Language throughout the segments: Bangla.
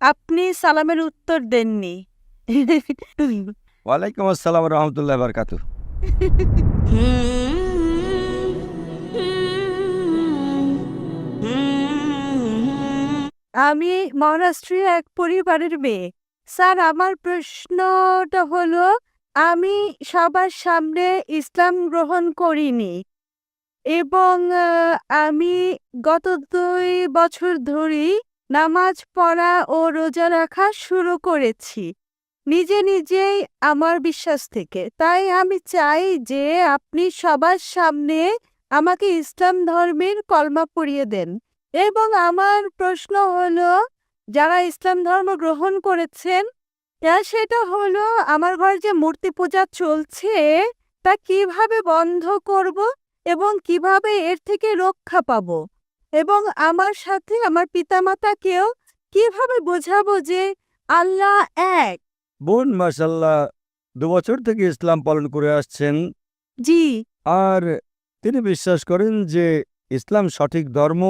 আপনি সালামের উত্তর দেননি। ওয়ালাইকুম আসসালাম রহমতুল্লাহ বারকাত আমি মহারাষ্ট্রীয় এক পরিবারের মেয়ে। স্যার আমার প্রশ্নটা হলো আমি সবার সামনে ইসলাম গ্রহণ করিনি এবং আমি গত দুই বছর ধরেই নামাজ পড়া ও রোজা রাখা শুরু করেছি। নিজে নিজেই আমার বিশ্বাস থেকে। তাই আমি চাই যে আপনি সবার সামনে আমাকে ইসলাম ধর্মের কলমা পড়িয়ে দেন। এবং আমার প্রশ্ন হলো, যারা ইসলাম ধর্ম গ্রহণ করেছেন, তা সেটা হলো, আমার ঘর যে মূর্তি পূজা চলছে, তা কীভাবে বন্ধ করব এবং কীভাবে এর থেকে রক্ষা পাব? এবং আমার সাথে আমার পিতামাতাকেও কীভাবে বোঝাবো যে আল্লাহ এক? বোন মাসাল্লাহ দু বছর থেকে ইসলাম পালন করে আসছেন। জি। আর তিনি বিশ্বাস করেন যে ইসলাম সঠিক ধর্ম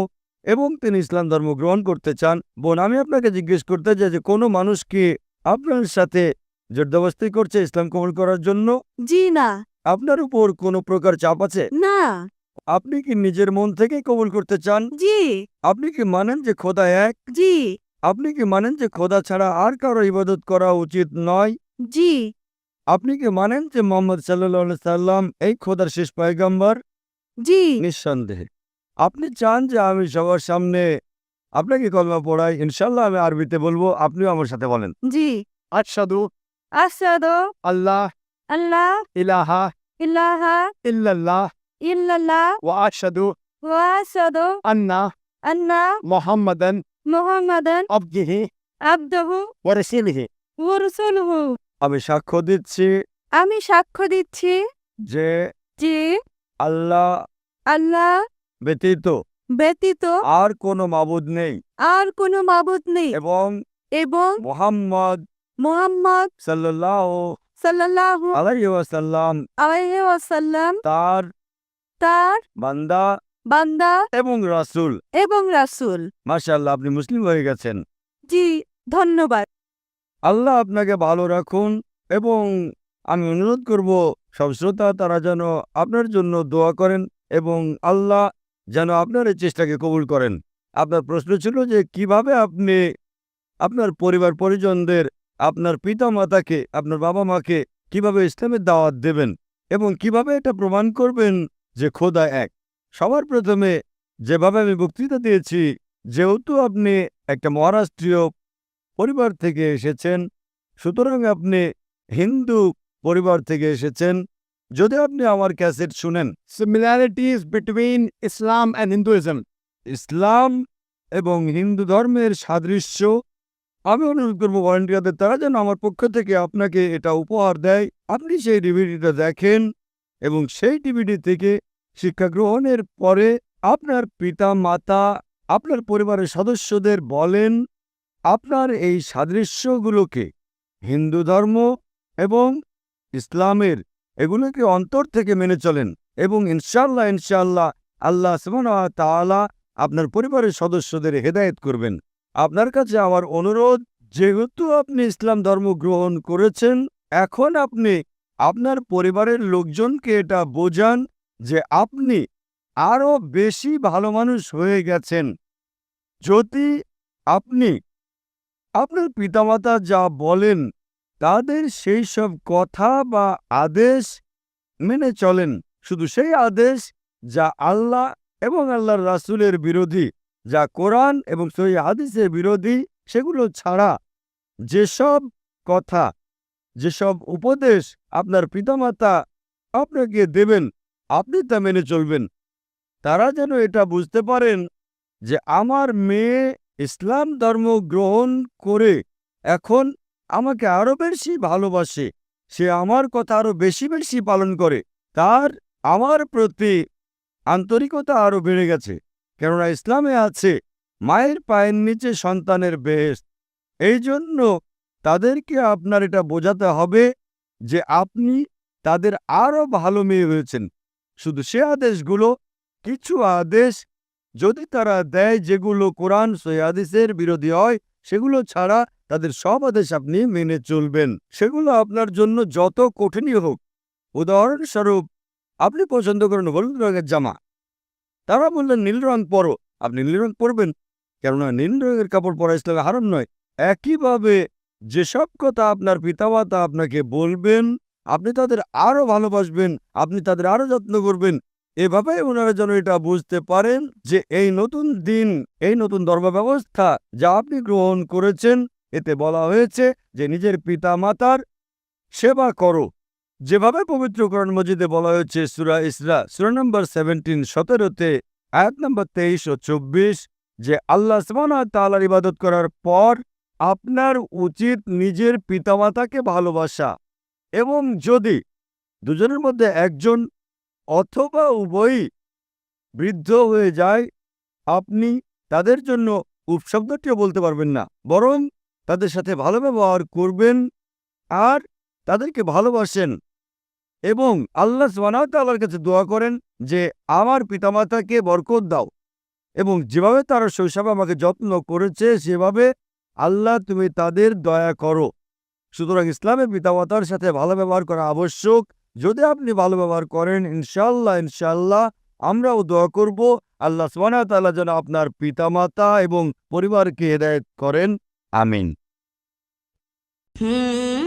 এবং তিনি ইসলাম ধর্ম গ্রহণ করতে চান। বোন আমি আপনাকে জিজ্ঞেস করতে চাই যে কোনো মানুষকে আপনার সাথে জোরদবস্তি করছে ইসলাম কবুল করার জন্য? জি না। আপনার উপর কোনো প্রকার চাপ আছে? না। আপনি কি নিজের মন থেকে কবুল করতে চান? জি। আপনি কি মানেন যে খোদা এক? জি। আপনি কি মানেন যে খোদা ছাড়া আর কারও ইবাদত করা উচিত নয়? জি। আপনি কি মানেন যে মোহাম্মদ সাল্লাহ সাল্লাম এই খোদার শেষ পয়গাম্বার? জি। নিঃসন্দেহে। আপনি চান যে আমি সবার সামনে আপনাকে কলমা পড়াই। ইনশাল্লাহ আমি আরবিতে বলব আপনিও আমার সাথে বলেন। জি। আশহাদু আসাদু আল্লাহ আল্লাহ ইলাহা ইলাহা ইল্লাল্লাহ ইল্লাল্লাহ ওয়া আশহাদু ওয়া আসাদু আন্না আন্না মুহাম্মাদান মুহাম্মাদান আবদিহি আবদুহু ওয়া রাসূলিহি ওয়া রাসূলুহু আমি সাক্ষ্য দিচ্ছি আমি সাক্ষ্য দিচ্ছি যে যে আল্লাহ আল্লাহ ব্যতীত ব্যতীত আর কোনো মাবুদ নেই আর কোনো মাবুদ নেই এবং এবং মোহাম্মদ মুহাম্মদ সাল্লাহ সাল্লাল্লাহু আলাইসাল্লাম আলাইহি ওয়াসাল্লাম তার তার বান্দা বান্দা এবং রাসূল। এবং রাসূল। মাশাআল্লাহ আপনি মুসলিম হয়ে গেছেন। জি ধন্যবাদ। আল্লাহ আপনাকে ভালো রাখুন এবং আমি অনুরোধ করব সব শ্রোতা তারা যেন আপনার জন্য দোয়া করেন এবং আল্লাহ যেন আপনার এই চেষ্টাকে কবুল করেন। আপনার প্রশ্ন ছিল যে কীভাবে আপনি আপনার পরিবার পরিজনদের আপনার পিতা মাতাকে আপনার বাবা মাকে কীভাবে ইসলামের দাওয়াত দেবেন এবং কীভাবে এটা প্রমাণ করবেন যে খোদা এক। সবার প্রথমে যেভাবে আমি বক্তৃতা দিয়েছি যেহেতু আপনি একটা মহারাষ্ট্রীয় পরিবার থেকে এসেছেন সুতরাং আপনি হিন্দু পরিবার থেকে এসেছেন যদি আপনি আমার ক্যাসেট শুনেন। Similarities between Islam and Hinduism Islam এবং হিন্দু ধর্মের সাদৃশ্য আমি অনুরোধ করব ভলেন্টিয়ারদের তারা যেন আমার পক্ষ থেকে আপনাকে এটা উপহার দেয়। আপনি সেই ডিভিডিটা দেখেন এবং সেই ডিভিডি থেকে শিক্ষা গ্রহণের পরে আপনার পিতা, মাতা, আপনার পরিবারের সদস্যদের বলেন, আপনার এই সাদৃশ্যগুলোকে হিন্দু ধর্ম এবং ইসলামের এগুলোকে অন্তর থেকে মেনে চলেন এবং ইনশাল্লাহ ইনশাল্লাহ আল্লাহ তাআলা আপনার পরিবারের সদস্যদের হেদায়েত করবেন। আপনার কাছে আমার অনুরোধ, যেহেতু আপনি ইসলাম ধর্ম গ্রহণ করেছেন, এখন আপনি আপনার পরিবারের লোকজনকে এটা বোঝান যে আপনি আরও বেশি ভালো মানুষ হয়ে গেছেন। যদি আপনি আপনার পিতামাতা যা বলেন, তাদের সেই সব কথা বা আদেশ মেনে চলেন। শুধু সেই আদেশ যা আল্লাহ এবং আল্লাহর রাসূলের বিরোধী, যা কোরআন এবং সহি হাদিসের বিরোধী, সেগুলো ছাড়া যেসব কথা, যেসব উপদেশ আপনার পিতামাতা আপনাকে দেবেন, আপনি তা মেনে চলবেন। তারা যেন এটা বুঝতে পারেন যে আমার মেয়ে ইসলাম ধর্ম গ্রহণ করে এখন আমাকে আরও বেশি ভালোবাসে, সে আমার কথা আরও বেশি বেশি পালন করে। তার, আমার প্রতি আন্তরিকতা আরও বেড়ে গেছে, কেননা ইসলামে আছে মায়ের পায়ের নিচে সন্তানের বেহেস এই জন্য তাদেরকে আপনার এটা বোঝাতে হবে যে আপনি তাদের আরও ভালো মেয়ে হয়েছেন। শুধু সে আদেশগুলো, কিছু আদেশ যদি তারা দেয় যেগুলো কোরআন সৈয়াদিসের বিরোধী হয়, সেগুলো ছাড়া তাদের সব আদেশ আপনি মেনে চলবেন। সেগুলো আপনার জন্য যত কঠিনই হোক। উদাহরণস্বরূপ, আপনি পছন্দ করেন হলুদ রঙের জামা। তারা বললেন, নীল রং পরো। আপনি নীল রং পরবেন। কেননা নীল রঙের কাপড় পরা ইসলামে হারাম নয়। একইভাবে যেসব কথা আপনার পিতামাতা আপনাকে বলবেন, আপনি তাদের আরও ভালোবাসবেন, আপনি তাদের আরও যত্ন করবেন এভাবে ওনারা যেন এটা বুঝতে পারেন যে এই নতুন দিন, এই নতুন ধর্ম ব্যবস্থা যা আপনি গ্রহণ করেছেন, এতে বলা হয়েছে যে নিজের পিতা মাতার সেবা করো। যেভাবে পবিত্র কোরআন মজিদে বলা হয়েছে সুরা ইসরা, সুরা নম্বর সেভেন্টিন সতেরোতে, আয়াত নম্বর তেইশ ও চব্বিশ, যে আল্লাহ ওয়া তাআলার ইবাদত করার পর আপনার উচিত নিজের পিতামাতাকে ভালোবাসা এবং যদি দুজনের মধ্যে একজন অথবা উভয়ই বৃদ্ধ হয়ে যায়, আপনি তাদের জন্য উপশব্দটিও বলতে পারবেন না। বরং তাদের সাথে ভালো ব্যবহার করবেন আর তাদেরকে ভালোবাসেন এবং আল্লাহ সুবহানাহু কাছে দোয়া করেন যে, আমার পিতামাতাকে বরকত দাও এবং যেভাবে তারা শৈশবে আমাকে যত্ন করেছে, সেভাবে আল্লাহ তুমি তাদের দয়া করো। সুতরাং ইসলামের পিতামাতার সাথে ভালো ব্যবহার করা আবশ্যক। যদি আপনি ভালো ব্যবহার করেন ইনশাল্লাহ ইনশাল্লাহ আমরাও দোয়া করব। আল্লাহ সোহানা যেন আপনার পিতামাতা এবং পরিবারকে হেদায়ত করেন। আমিন। Hmm.